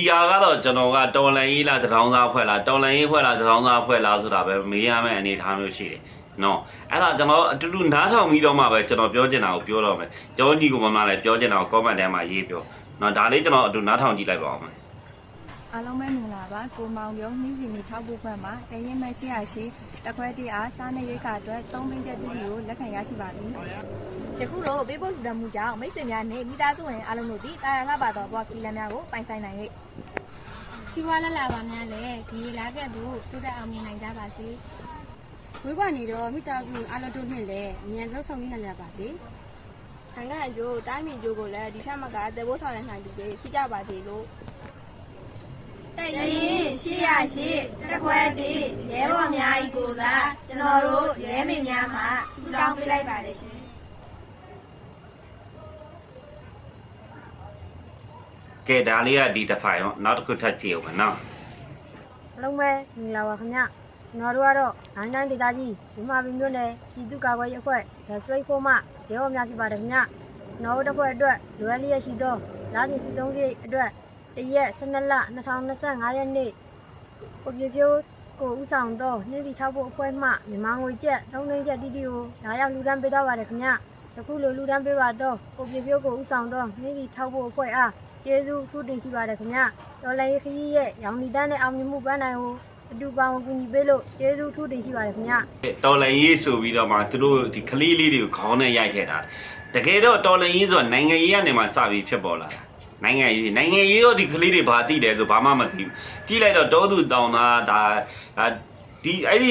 ဒီဟာကတော့ကျွန်တော်ကတော်လန်ရေးလားတထောင်သားဖွဲ့လားတော်လန်ရေးဖွဲ့လားတထောင်သားဖွဲ့လားဆိုတာပဲမေးရမယ့်အနေအထားမျိုးရှိတယ်နော်အဲ့ဒါကျွန်တော်အတူတူနားထောင်ပြီးတော့မှပဲကျွန်တော်ပြောချင်တာကိုပြောတော့မယ်ကျောင်းကြီးကမမလည်းပြောချင်တာကို comment ထဲမှာရေးပြောနော်ဒါလေးကျွန်တော်အတူနားထောင်ကြည့်လိုက်ပါအောင်မယ် အားလုံးပဲမင်္ဂလာပါကိုမောင်ပြုံးနှင်းစီမီထောက်ဖို့ဘက်မှာတရင်မရှိရရှိတခွဲတည်းအားစားနေရိတ်ခအတွက်3သိန်းကျပ်တိတိကိုလက်ခံရရှိပါသည်ယခုတော့ပေးပို့ထူထမ်းမှုကြောင့်မိတ်ဆွေများနဲ့မိသားစုဝင်အားလုံးတို့သည်တာယာငှပါသောဘွားကီလန်များကိုပိုင်ဆိုင်နိုင်၍စီဝါလက်လာပါများလေဒီလာကက်တို့တိုးတက်အောင်မြင်နိုင်ကြပါစေဝေးကနေတော့မိသားစုအားလုံးတို့နှင့်လည်းအမြန်ဆုံးဆောင်ရနိုင်ကြပါစေနိုင်ငံအကျိုးတိုင်းပြည်အကျိုးကိုလည်းဒီထက်မကတည်ဖို့ဆောင်ရနိုင်သူတွေဖြစ်ကြပါသေးလို့ တရင်ရှိရရှိတခွဲတည်းရဲဘော်များဤကိုသာကျွန်တော်တို့ရဲမေများမှစတောင်းပေးလိုက်ပါတယ်ရှင်ကဲဒါလေးကဒီတစ်ဖိုင်ရောနောက်တစ်ခုထပ်ကြည့်အောင်မယ်နော်အလုံးပဲမင်္ဂလာပါခင်ဗျကျွန်တော်တို့ကတော့နိုင်တိုင်းဒေသကြီးဒီမှာပြည်မြို့နယ်ပြည်သူ့ကာကွယ်ရေးအဖွဲ့ဒစပိတ်ဖို့မှရဲဘော်များဖြစ်ပါတယ်ခင်ဗျကျွန်တော်တို့တစ်ဖွဲ့အတွက်လွယ်လျက်ရှိသောလာစီစီသုံးစိတ်အတွက် တရက်12လ2025ရက်နေ့ကိုပြပြိုးကိုဦးဆောင်သောနှင်းစီထောက်ဖို့အဖွဲ့မှမြန်မာငွေကျပ်3သိန်းကျပ်တိတိကိုလာရောက်လူဒန်းပေးတော့ပါတယ်ခင်ဗျယခုလိုလူဒန်းပေးပါတော့ကိုပြပြိုးကိုဦးဆောင်သောနှင်းစီထောက်ဖို့အဖွဲ့အားကျေးဇူးထူးတင်ရှိပါတယ်ခင်ဗျတော်လည်းခရီးရဲ့ရောင်နီတန်းနဲ့အောင်မြင်မှုပန်းနိုင်ကိုအတူပါဝင်ကူညီပေးလို့ကျေးဇူးထူးတင်ရှိပါတယ်ခင်ဗျတော်လန်ရေးဆိုပြီးတော့မှသူတို့ဒီကလေးလေးတွေကိုခေါင်းနဲ့ရိုက်ထည့်တာတကယ်တော့တော်လန်ရေးဆိုတာနိုင်ငံရေးကနေမှစပြီးဖြစ်ပေါ်လာတာ နိုင်ငံရေးနိုင်ငံရေးရောဒီကလေးတွေဘာသိတယ်ဆိုဘာမှမသိဘူးကြည့်လိုက်တော့တောသူတောင်သားဒါအာ ဒီအဲ့ဒီ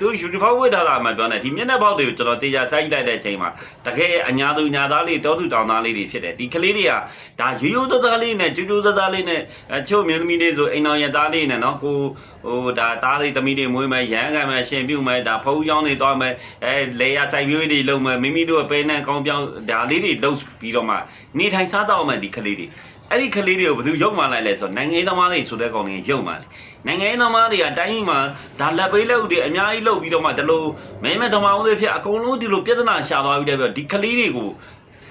သူယူနီဖောင်းဝတ်ထားတာမှပြောနေဒီမျက်နှာပေါက်တွေကိုကျွန်တော်တေချာစိုက်လိုက်တဲ့အချိန်မှာတကယ်အညာသူညာသားလေးတောသူတောင်သားလေးတွေဖြစ်တယ်ဒီကလေးတွေကဒါရိုးရိုးသားသားလေးနဲ့ကျူးကျူးသားသားလေးနဲ့အချို့မျိုးသမီးလေးဆိုအိမ်တော်ရသားလေးနဲ့နော်ကိုဟိုဒါသားလေးသမီးတွေမွေးမယ်ရဟန်းကမယ်ရှင်ပြုမယ်ဒါဖုံးကြောင်းတွေသွားမယ်အဲလေယာစိုက်ပြိုးတွေလုပ်မယ်မိမိတို့ပဲနဲ့ကောင်းပြောင်းဒါလေးတွေလုပ်ပြီးတော့မှနေထိုင်စားတော့မှဒီကလေးတွေ အဲ့ဒီကလေးတွေကိုဘယ်သူရုပ်မှလိုက်လဲဆိုတော့နိုင်ငံရေးသမားတွေဆိုတဲ့ကောင်တွေရုပ်မှတယ်နိုင်ငံရေးသမားတွေကတိုင်းပြည်မှာဒါလက်ပေးလက်ဥတွေအများကြီးလုပ်ပြီးတော့မှဒီလိုမဲမဲသမားဦးတွေဖြစ်အကုန်လုံးဒီလိုပြဿနာရှာသွားပြီးတဲ့ပြောဒီကလေးတွေကို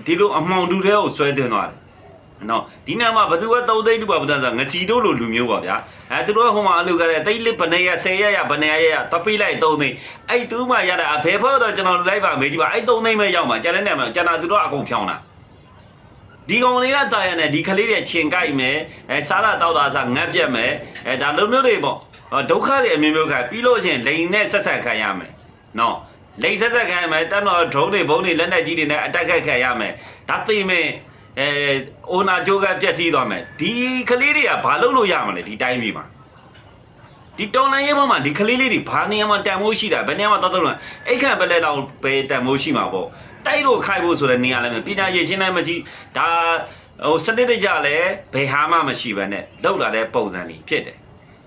ဒီလိုအမှောင်တူတဲ့ကိုဆွဲတင်သွားတယ်နော်ဒီနာမှာဘသူက3သိန်းတူပါဗဒန်ဆိုငချီတို့လိုလူမျိုးပါဗျာအဲသူတို့ကဟိုမှာအလူကတဲ့တိတ်လစ်ဘနေရ10ရရဘနေရရတပိလိုက်3သိန်းအဲ့တူးမှရတာအဖေဖို့တော့ကျွန်တော်လိုက်ပါမေးကြည့်ပါအဲ့3သိန်းပဲရောက်မှာကျန်တဲ့နေရာမှာကျန်တာသူတို့အကုန်ဖြောင်းတာ ဒီကောင်လေးကတာရနဲ့ဒီကလေးတွေချင်ကြိုက်မယ်အဲစားတာတောက်တာစားငတ်ပြက်မယ်အဲဒါလိုမျိုးတွေပေါ့ဒုက္ခတွေအမျိုးမျိုးခံပြီးလို့ချင်းလိန်နဲ့ဆက်ဆက်ခံရမယ်နော်လိန်ဆက်ဆက်ခံရမယ်တက်တော့ drone တွေဘုံတွေလက်နက်ကြီးတွေနဲ့အတက်ခတ်ခံရမယ်ဒါသိမယ်အဲအိုနာဂျိုးကပြက်စီးသွားမယ်ဒီကလေးတွေကဘာလုပ်လို့ရမလဲဒီတိုင်းပြည်မှာဒီတော်လန်ရေးဘက်မှာဒီကလေးလေးတွေဘာနေရာမှာတန်မိုးရှိတာဘယ်နေရာမှာတောက်တော့လဲအိတ်ခန့်ပဲလဲတော့ပဲတန်မိုးရှိမှာပေါ့ တိုက်လို့ခိုက်ဖို့ဆိုတဲ့နေရာလည်းမပညာရည်ရှင်းနိုင်မကြည့်ဒါဟိုစနစ်တကျလည်းဘယ်ဟာမှမရှိဘဲနဲ့လောက်လာတဲ့ပုံစံတွေဖြစ်တယ်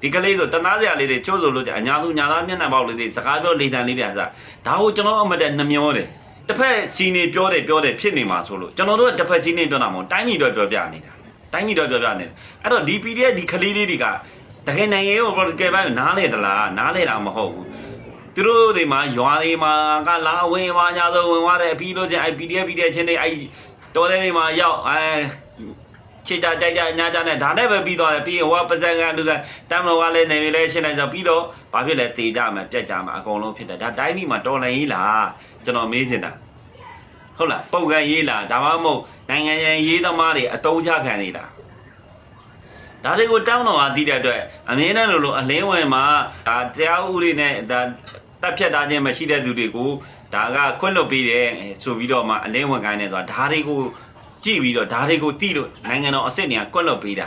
ဒီကလေးဆိုတနာစရာလေးတွေချိုးဆိုလို့ကြအညာသူညာသားမျက်နှာပေါက်လေးတွေစကားပြောလေတံလေးတွေအစားဒါကိုကျွန်တော်အမတက်နှမျောတယ်တစ်ဖက်စီနေပြောတယ်ပြောတယ်ဖြစ်နေမှာဆိုလို့ကျွန်တော်တို့ကတစ်ဖက်စီနေပြောတာမဟုတ်တိုင်းပြည်တော့ပြောပြနေတာတိုင်းပြည်တော့ပြောပြနေတယ်အဲ့တော့ဒီ PDF ဒီကလေးလေးတွေကတကယ်နိုင်ငံရေးကို political ဘက်နားလေသလားနားလေတာမဟုတ်ဘူး သူတို့တွေမှာရွာတွေမှာကလာဝင်ပါညာဆိုဝင်သွားတယ်ပြီးလို့ချင်းအဲ့ PDF PDF ချင်းတွေအဲ့တော်တဲ့တွေမှာရောက်အဲချစ်ကြကြိုက်ကြညာကြနဲ့ဒါနဲ့ပဲပြီးသွားတယ်ပြီးရင်ဟိုကပစံကန်လူကတမ်မတော်ကလည်းနေပြီလဲရှင်းနေကြပြီးတော့ဘာဖြစ်လဲတေကြမယ်ပြက်ကြမယ်အကုန်လုံးဖြစ်တယ်ဒါတိုင်းပြည်မှာတော်လန်ရေးလားကျွန်တော်မေးနေတာဟုတ်လားပုံကန်ရေးလားဒါမှမဟုတ်နိုင်ငံရေးသမားတွေအတုံးချခံနေတာ ဒါတွေကိုတောင်းတော်အားသိတဲ့အတွက်အမြဲတမ်းလိုလိုအလင်းဝင်မှာဒါတရားဥပဒေနဲ့ဒါတပ်ဖြတ်တာချင်းမရှိတဲ့သူတွေကိုဒါကခွင့်လွတ်ပေးတယ်ဆိုပြီးတော့မှအလင်းဝင်ကိုင်းနေဆိုတာဒါတွေကိုကြည့်ပြီးတော့ဒါတွေကိုသိလို့နိုင်ငံတော်အစ်စ်တွေကခွင့်လွတ်ပေးတာ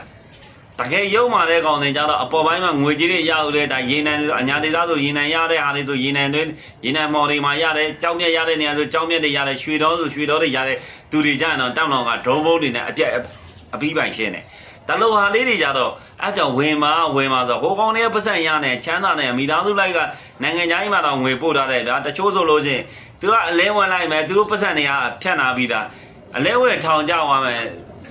တကယ်ရုံမာတဲ့ကောင်တွေကြတော့အပေါ်ပိုင်းမှာငွေကြီးတွေရဦးတဲ့ဒါရေနံအညာဒေသဆိုရေနံရတဲ့ဟာတွေဆိုရေနံတွေရေနံမော်တွေမှာရတယ်ကြောင်းမြက်ရတဲ့နေရာဆိုကြောင်းမြက်တွေရတယ်ရွှေတော်ဆိုရွှေတော်တွေရတဲ့သူတွေကြရင်တော့တောင်းတော်ကဒရုန်းဘုံတွေနဲ့အပြက်အပြီးပိုင်ရှင်းတယ် တလောဟာလေးတွေကြတော့အဲ့ကြောင့်ဝင်မာဝင်မာဆိုဟိုကောင်လေးပတ်စံရနေချမ်းသာနေမိသားစုလိုက်ကနိုင်ငံခြားကြီးမှာတော့ငွေပို့ထားတယ်ဒါတချို့ဆိုလို့ချင်းသူကအလဲဝင်လိုက်မယ်သူတို့ပတ်စံတွေကဖြတ်နာပြီးသားအလဲဝဲထောင်ကြသွားမယ်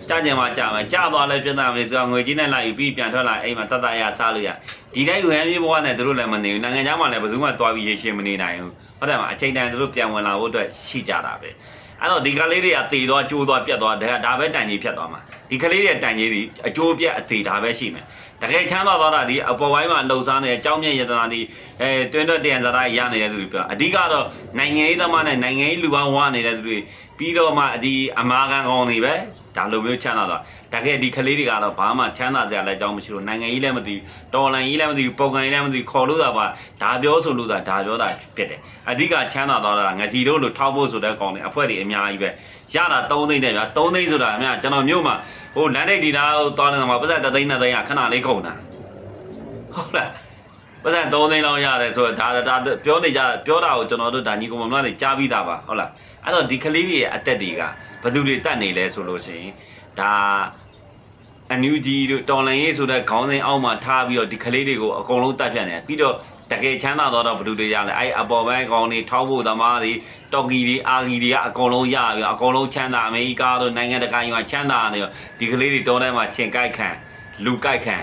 ကြကြင်မှာကြမယ်ကြသွားလဲပြန်သားမယ်သူကငွေကြီးနဲ့လိုက်ပြီးပြန်ထွက်လာအိမ်မှာတတရစားလို့ရဒီတိုင်းဝမ်ပြေးဘဝနဲ့သူတို့လည်းမနေဘူးနိုင်ငံခြားမှာလည်းဘယ်သူမှသွားပြီးရေရှည်မနေနိုင်ဘူးဟုတ်တယ်မအချိန်တိုင်းသူတို့ပြန်ဝင်လာဖို့အတွက်ရှိကြတာပဲ အဲ့တော့ဒီကလေးတွေကသေသွားကျိုးသွားပြတ်သွားဒါကဒါပဲတန်ကြီးဖြတ်သွားမှာဒီကလေးတွေတန်ကြီးဒီအကျိုးပြတ်အသေးဒါပဲရှိမယ်တကယ်ချမ်းသာသွားတာဒီအပေါ်ပိုင်းမှာလှုပ်ရှားနေတဲ့အကြောင်းမြတ်ယတနာဒီအဲတွင်းတွက်တရံဇာတာရနေတဲ့သူတွေပြောအဓိကတော့နိုင်ငံရေးသမားနဲ့နိုင်ငံရေးလူပေါင်းဝနေတဲ့သူတွေပြီးတော့မှဒီအမာခံကောင်းတွေပဲ ဒါလိုမျိုးချမ်းသာသွားတကယ်ဒီကလေးတွေကတော့ဘာမှချမ်းသာကြလည်းအကြောင်းမရှိလို့နိုင်ငံရေးလည်းမသိဘူးတော်လန်ရေးလည်းမသိဘူးပုံကန်ရေးလည်းမသိဘူးခေါ်လို့သာပါဒါပြောဆိုလို့သာဒါပြောတာဖြစ်တယ်အဓိကချမ်းသာသွားတာငကြီးတို့လို့ထောက်ဖို့ဆိုတဲ့ကောင်တွေအဖွဲ့တွေအများကြီးပဲရတာ3သိန်းနဲ့ဗျာ3သိန်းဆိုတာအများကျွန်တော်မြို့မှာဟိုလမ်းတိတ်ဒီသားသွားနေတာမှာပတ်သက်3သိန်းနဲ့သိန်းကခဏလေးကုန်တာဟုတ်လားပတ်သက်3သိန်းလောက်ရတယ်ဆိုတော့ဒါဒါပြောနေကြပြောတာကိုကျွန်တော်တို့ဒါညီကောင်မတွေကြားပြီးသားပါဟုတ်လားအဲ့တော့ဒီကလေးတွေရဲ့အသက်တွေက ဘယ်သူတွေတတ်နေလဲဆိုလို့ရှိရင်ဒါအန်ယူဂျီတို့တော်လန်ရေးဆိုတဲ့ခေါင်းစဉ်အောက်မှာထားပြီးတော့ဒီကလေးတွေကိုအကုန်လုံးတတ်ပြတ်နေတယ်ပြီးတော့တကယ်ချမ်းသာတော့တော့ဘယ်သူတွေရလဲအဲ့အပေါ်ပိုင်းကောင်တွေထောက်ဖို့သမားတွေတော်ကီတွေအာဂီတွေကအကုန်လုံးရပြီးတော့အကုန်လုံးချမ်းသာအမေရိကတို့နိုင်ငံတကာကြီးမှာချမ်းသာနေရောဒီကလေးတွေတောထဲမှာချင်းကြိုက်ခံလူကြိုက်ခံ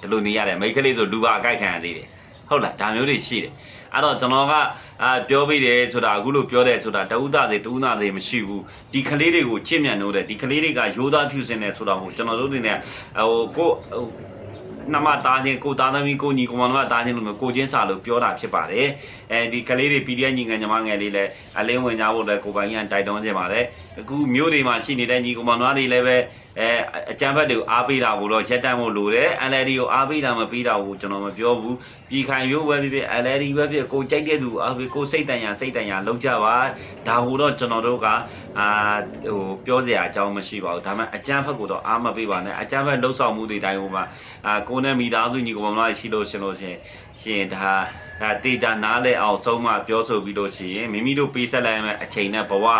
ဒီလိုနေရတယ်မိန်းကလေးဆိုလူပါကြိုက်ခံရသေးတယ် ဟုတ်လားဒါမျိုးတွေရှိတယ်အဲ့တော့ကျွန်တော်ကအာပြောပြီးတယ်ဆိုတာအခုလို့ပြောတယ်ဆိုတာတဦးသားတွေတဦးသားတွေမရှိဘူးဒီကလေးတွေကိုချစ်မြတ်နိုးတယ်ဒီကလေးတွေကရိုးသားဖြူစင်တယ်ဆိုတာကိုကျွန်တော်တို့တွေနဲ့ဟိုကိုဟိုနမသားချင်းကိုသားသမီးကိုညီကိုမောင်နှမသားချင်းလို့မျိုးကိုချင်းစာလို့ပြောတာဖြစ်ပါတယ်အဲဒီကလေးတွေ PDF ညီငယ်ညီမငယ်လေးလည်းအလင်းဝင်ကြဖို့လည်းကိုပိုင်ကြီးကတိုက်တွန်းခြင်းပါတယ်အခုမျိုးတွေမှာရှိနေတဲ့ညီကိုမောင်နှမတွေလည်းပဲ အဲအကြံဖက်တွေကိုအားပေးတာကိုတော့ရက်တမ်းဖို့လိုတယ် LLD ကိုအားပေးတာမပေးတာကိုကျွန်တော်မပြောဘူးပြည်ခိုင်ရိုးပဲဖြစ်ဖြစ် LLD ပဲဖြစ်ကိုကြိုက်တဲ့သူအားပေးကိုစိတ်တန်ရာစိတ်တန်ရာလုံးကြပါဒါကိုတော့ကျွန်တော်တို့ကအာဟိုပြောစရာအကြောင်းမရှိပါဘူးဒါမှအကြံဖက်ကိုတော့အားမပေးပါနဲ့အကြံဖက်လှုပ်ဆောင်မှုတွေတိုင်းဟိုမှာအာကိုနဲ့မိသားစုညီကောင်မလေးရှိလို့ရှင်လို့ရှင်ရှင်ဒါဒါတေချာနားလဲအောင်ဆုံးမပြောဆိုပြီးလို့ရှိရင်မိမိတို့ပေးဆက်လိုက်မယ့်အချိန်နဲ့ဘဝဟာ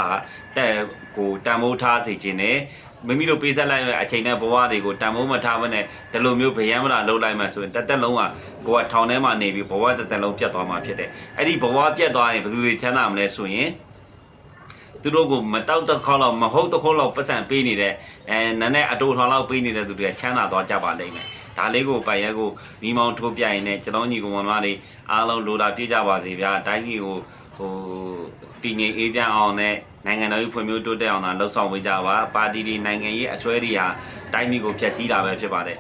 တဲ့ကိုတန်မိုးထားစေခြင်းနဲ့ မိမိတို့ပေးဆက်လိုက်မယ့်အချိန်နဲ့ဘဝတွေကိုတန်မိုးမထားဘဲနဲ့ဒီလိုမျိုးဗျံမလာလှုပ်လိုက်မှဆိုရင်တက်တက်လုံးကကိုကထောင်ထဲမှာနေပြီးဘဝတက်တက်လုံးပြတ်သွားမှာဖြစ်တယ်အဲ့ဒီဘဝပြတ်သွားရင်ဘယ်သူတွေချမ်းသာမလဲဆိုရင်သူတို့ကိုမတောက်တစ်ခေါက်လောက်မဟုတ်တစ်ခေါက်လောက်ပတ်စံပေးနေတဲ့အဲနည်းနည်းအတူထောင်လောက်ပေးနေတဲ့သူတွေကချမ်းသာသွားကြပါလိမ့်မယ်ဒါလေးကိုပိုင်ရဲကိုမိမောင်းထိုးပြရင်လည်းကျွန်တော်ညီကောင်မတွေအားလုံးလိုတာပြည့်ကြပါစေဗျာတိုင်းပြည်ကို ဟိုတည်ငြိမ်အေးချမ်းအောင်နဲ့နိုင်ငံတော်ကြီးဖွံ့ဖြိုးတိုးတက်အောင်သာလှုပ်ဆောင်ပေးကြပါပါတီတွေနိုင်ငံရေးအစွဲတွေဟာတိုင်းပြည်ကိုဖျက်ဆီးတာပဲဖြစ်ပါတယ်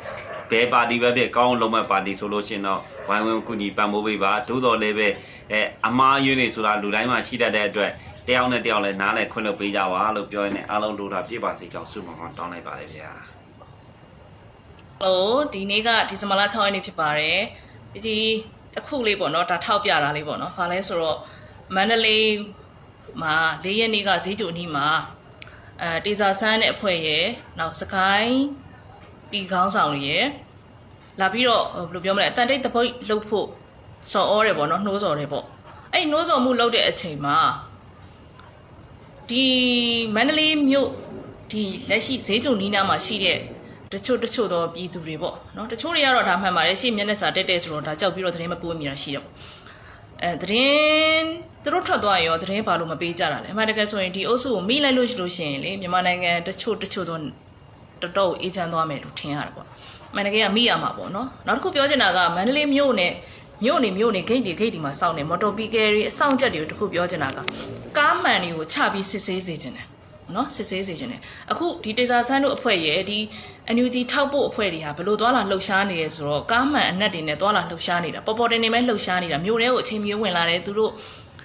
ဘယ်ပါတီပဲဖြစ်ကောင်းလုံးမဲ့ပါတီဆိုလို့ရှိရင်တော့ဝိုင်းဝန်းကူညီပံ့ပိုးပေးပါသို့တော်လည်းပဲအဲအမားယွန်းနေဆိုတာလူတိုင်းမှာရှိတတ်တဲ့အတွက်တယောက်နဲ့တယောက်လည်းနားလည်ခွင့်လုပ်ပေးကြပါလို့ပြောရင်းနဲ့အားလုံးလိုတာပြည့်ပါစေကြောင်းဆုမွန်ကောင်းတောင်းလိုက်ပါတယ်ဗျာဟိုဒီနေ့ကဒီဇင်ဘာလ6ရက်နေ့ဖြစ်ပါတယ်ဒီကြီးတစ်ခုလေးပေါ့နော်ဒါထောက်ပြတာလေးပေါ့နော်ဘာလဲဆိုတော့ မန္တလေးမှာ၄ရက်နေ့ကဈေးကြိုနီးမှာအဲတေဇာဆန်းတဲ့အဖွဲ့ရဲ့နောက်စကိုင်းပြည်ခေါင်းဆောင်တွေရဲ့လာပြီးတော့ဘယ်လိုပြောမလဲအတန်တိတ်တပိတ်လှုပ်ဖို့စော်ဩတယ်ပေါ့နော်နှိုးစော်တယ်ပေါ့အဲ့နှိုးစော်မှုလုပ်တဲ့အချိန်မှာဒီမန္တလေးမြို့ဒီလက်ရှိဈေးကြိုနီးနားမှာရှိတဲ့တချို့တချို့တော့ပြည်သူတွေပေါ့နော်တချို့တွေကတော့ဒါမှန်ပါတယ်ရှေ့မျက်နှာစာတက်တက်ဆိုတော့ဒါကြောက်ပြီးတော့သတင်းမပိုးမိတာရှိတယ်ပေါ့ အဲသတင်းသူတို့ထွက်သွားရင်ရောသတင်းဘာလို့မပေးကြတာလဲအမှန်တကယ်ဆိုရင်ဒီအုပ်စုကိုမိလိုက်လို့ရှိလို့ရှိရင်လေမြန်မာနိုင်ငံတချို့တချို့တော့တော်တော်အေးချမ်းသွားမယ်လို့ထင်ရတာပေါ့အမှန်တကယ်ကမိရမှာပေါ့နော်နောက်တစ်ခုပြောချင်တာကမန္တလေးမြို့နဲ့မြို့နေမြို့နေဂိတ်တွေဂိတ်တွေမှာစောင့်နေမော်တော်ပီကယ်တွေအဆောင်ချက်တွေကိုတစ်ခုပြောချင်တာကကားမှန်တွေကိုချပြီးစစ်ဆေးစေချင်တယ် နော်စစ်ဆေးစေခြင်းတယ်အခုဒီတေဇာဆန်းတို့အဖွဲ့ရဲ့ဒီ NUG ထောက်ဖို့အဖွဲ့တွေဟာဘလို့သွာလာလှုပ်ရှားနေရဲဆိုတော့ကားမှန်အနက်တွေနဲ့သွာလာလှုပ်ရှားနေတာပေါ်ပေါ်တင်နေမဲ့လှုပ်ရှားနေတာမြို့ထဲကိုအချိန်မျိုးဝင်လာတယ်သူတို့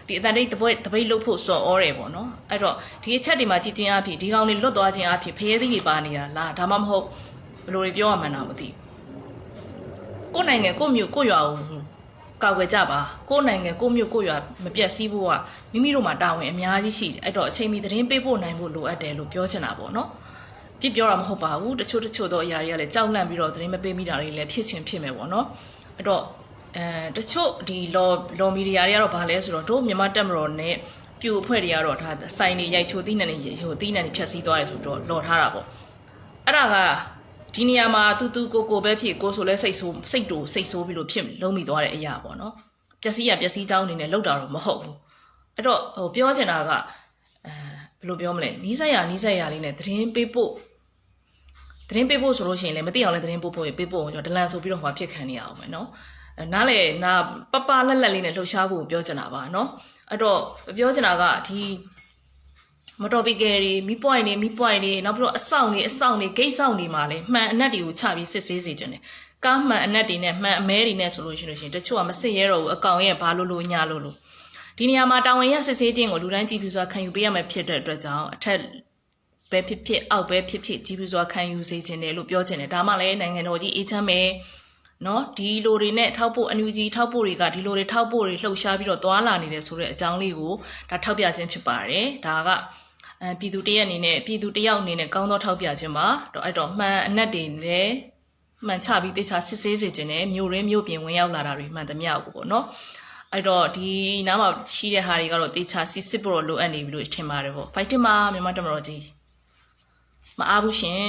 ဒီအတန်တိတ်တပွဲတပိတ်လှုပ်ဖို့စော်ဩတယ်ပေါ့နော်အဲ့တော့ဒီအချက်တွေမှာကြည်ကျင်အဖြစ်ဒီကောင်လေးလွတ်သွားခြင်းအဖြစ်ဖရဲသီးတွေပါနေတာလားဒါမှမဟုတ်ဘလို့တွေပြောရမှန်းတော့မသိဘူးကိုယ်နိုင်ငံကိုယ့်မြို့ကိုယ့်ရွာကို ကာကွယ်ကြပါကိုယ့်နိုင်ငံကိုယ့်မြို့ကိုယ့်ရွာမပြတ်စည်းဖို့ကမိမိတို့မှာတာဝန်အများကြီးရှိတယ်အဲ့တော့အချိန်မီသတင်းပေးဖို့နိုင်ဖို့လိုအပ်တယ်လို့ပြောချင်တာပေါ့နော်ပြပြောတာမဟုတ်ပါဘူးတချို့တချို့တော့အရာတွေကလည်းကြောက်လန့်ပြီးတော့သတင်းမပေးမိတာတွေလည်းဖြစ်ချင်းဖြစ်မယ်ပေါ့နော်အဲ့တော့အဲတချို့ဒီလော်လော်မီဒီယာတွေကတော့ဗာလဲဆိုတော့တို့မြန်မာတက်မတော်နဲ့ပြူအဖွဲ့တွေကတော့ဒါစိုင်းနေရိုက်ချိုသီးနှံနေဟိုသီးနှံနေဖြတ်စည်းသွားတယ်ဆိုတော့လော်ထားတာပေါ့အဲ့ဒါက ဒီနေရာမှာတူတူကိုကိုပဲဖြစ်ကိုဆိုလဲစိတ်ဆိုးစိတ်တူစိတ်ဆိုးပြီးလို့ဖြစ်လုံးမိသွားတဲ့အရာပေါ့နော်ပျက်စီးရပျက်စီးကြောင်းအနေနဲ့လောက်တာတော့မဟုတ်ဘူးအဲ့တော့ဟိုပြောချင်တာကအဲဘယ်လိုပြောမလဲနီးစက်ရနီးစက်ရလေးနဲ့သတင်းပေးဖို့သတင်းပေးဖို့ဆိုလို့ရှိရင်လည်းမသိအောင်လည်းသတင်းပို့ဖို့ပေးဖို့ကျွန်တော်ဒလန်ဆိုပြီးတော့ဟိုဖြစ်ခံနေရအောင်မယ်နော်အဲနားလေနာပပလက်လက်လေးနဲ့လှုပ်ရှားဖို့ပြောချင်တာပါနော်အဲ့တော့ပြောချင်တာကဒီ မတော်ပီကယ်တွေမိပွိုင်တွေမိပွိုင်တွေနောက်ပြီးတော့အဆောင်တွေအဆောင်တွေဂိတ်ဆောင်တွေမှာလည်းမှန်အနက်တွေကိုချပြီးစစ်ဆေးစေခြင်းတယ်ကားမှန်အနက်တွေနဲ့မှန်အမဲတွေနဲ့ဆိုလို့ရှိလို့ရှိရင်တချို့ကမစစ်ရဲတော့ဘူးအကောင်ရဲ့ဘာလို့လို့ညာလို့လို့ဒီနေရာမှာတာဝန်ရစစ်ဆေးခြင်းကိုလူတိုင်းကြည့်ပြီးစွာခံယူပေးရမယ်ဖြစ်တဲ့အတွက်ကြောင့်အထက်ပဲဖြစ်ဖြစ်အောက်ပဲဖြစ်ဖြစ်ကြည့်ပြီးစွာခံယူစေခြင်းတယ်လို့ပြောခြင်းတယ်ဒါမှလည်းနိုင်ငံတော်ကြီးအေးချမ်းမယ်နော်ဒီလိုတွေနဲ့ထောက်ဖို့အန်ယူဂျီထောက်ဖို့တွေကဒီလိုတွေထောက်ဖို့တွေလှုပ်ရှားပြီးတော့သွာလာနေတယ်ဆိုတဲ့အကြောင်းလေးကိုဒါထောက်ပြခြင်းဖြစ်ပါတယ်ဒါက အဲပြည်သူတရက်အနေနဲ့ပြည်သူတယောက်အနေနဲ့ကောင်းသောထောက်ပြခြင်းပါတော့အဲ့တော့မှန်အနက်တွေလည်းမှန်ချပြီးတေချာစစ်ဆေးစေခြင်းနဲ့မြို့ရင်းမြို့ပြင်ဝင်ရောက်လာတာတွေမှန်သမျှကိုပေါ့နော်အဲ့တော့ဒီနားမှာရှိတဲ့ဟာတွေကတော့တေချာစစ်စစ်ဖို့တော့လိုအပ်နေပြီလို့ထင်ပါတယ်ပေါ့ fighting မှာမြန်မာတမတော်ကြီးမအားဘူးရှင်